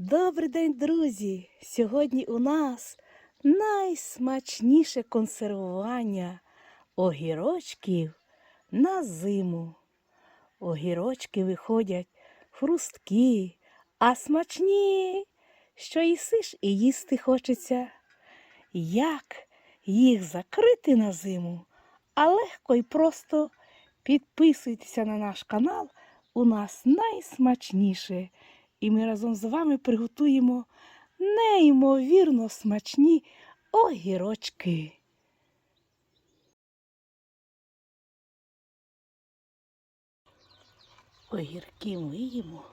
Добрий день, друзі! Сьогодні у нас найсмачніше консервування огірочків на зиму. Огірочки виходять хрусткі, а смачні, що їсиш і їсти хочеться. Як їх закрити на зиму, а легко і просто підписуйтеся на наш канал. У нас найсмачніше. І ми разом з вами приготуємо неймовірно смачні огірочки. Огірки миємо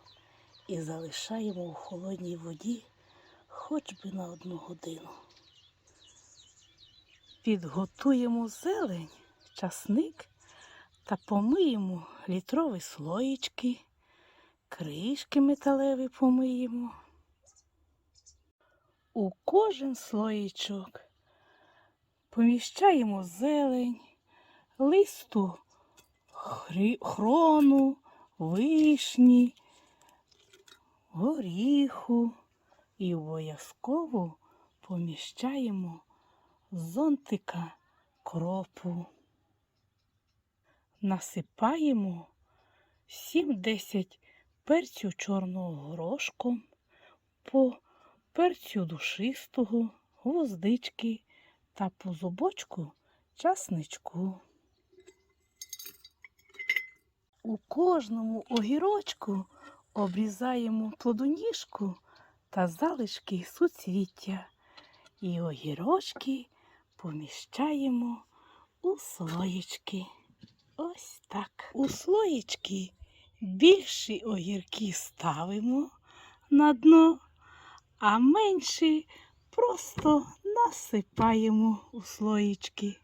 і залишаємо у холодній воді хоч би на одну годину. Підготуємо зелень, часник та помиємо літрові слоїчки, кришки металеві помиємо. У кожен слоїчок поміщаємо зелень, листу хрону, вишні, горіху і обов'язково поміщаємо зонтика кропу. Насипаємо 7-10 перцю чорного горошку, по перцю душистого, гвоздички та по зубочку часничку. У кожному огірочку обрізаємо плодоніжку та залишки суцвіття. І огірочки поміщаємо у слоєчки. Ось так. У слоєчки більші огірки ставимо на дно, а менші просто насипаємо у слоєчки.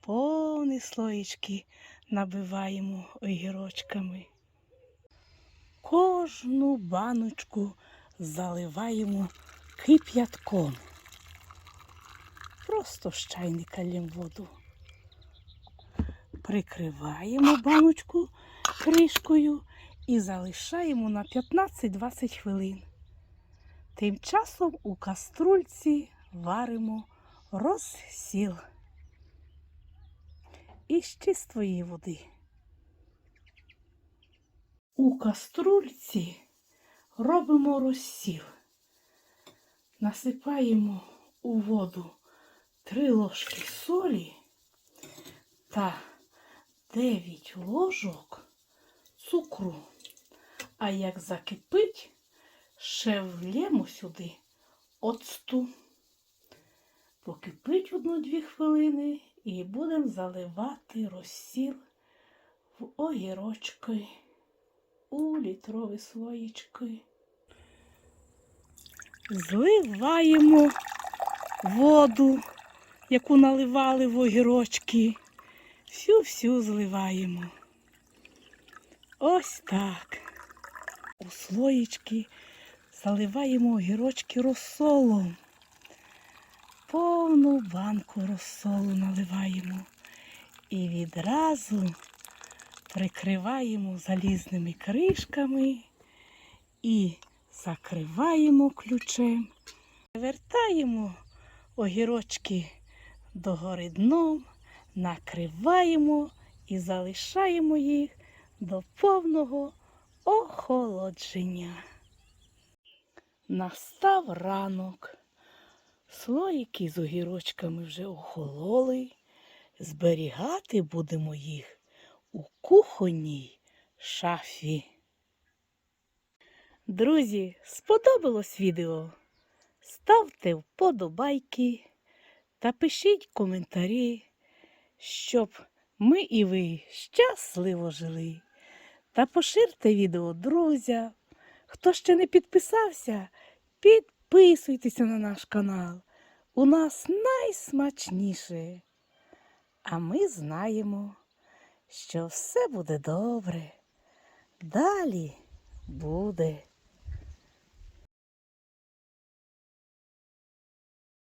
Повні слоєчки набиваємо огірочками. Кожну баночку заливаємо кип'ятком. Просто з чайника лім воду. Прикриваємо баночку кришкою і залишаємо на 15-20 хвилин. Тим часом у каструльці варимо розсіл із чистої води. У каструльці робимо розсіл. Насипаємо у воду 3 ложки солі та 9 ложок цукру. А як закипить, ще влємо сюди оцту. Покипить одну-дві хвилини і будемо заливати розсіл в огірочки у літрові слоїчки. Зливаємо воду, яку наливали в огірочки. Всю-всю зливаємо. Ось так. У слоїчки заливаємо огірочки розсолом. Повну банку розсолу наливаємо. І відразу прикриваємо залізними кришками і закриваємо ключем. Вертаємо огірочки догори дном, накриваємо і залишаємо їх до повного охолодження. Настав ранок. Слоїки з огірочками вже охололи. Зберігати будемо їх у кухонній шафі. Друзі, сподобалось відео? Ставте вподобайки та пишіть коментарі, щоб ми і ви щасливо жили. Та поширте відео друзям. Хто ще не підписався, підписуйтеся на наш канал. У нас найсмачніше. А ми знаємо, що все буде добре. Далі буде.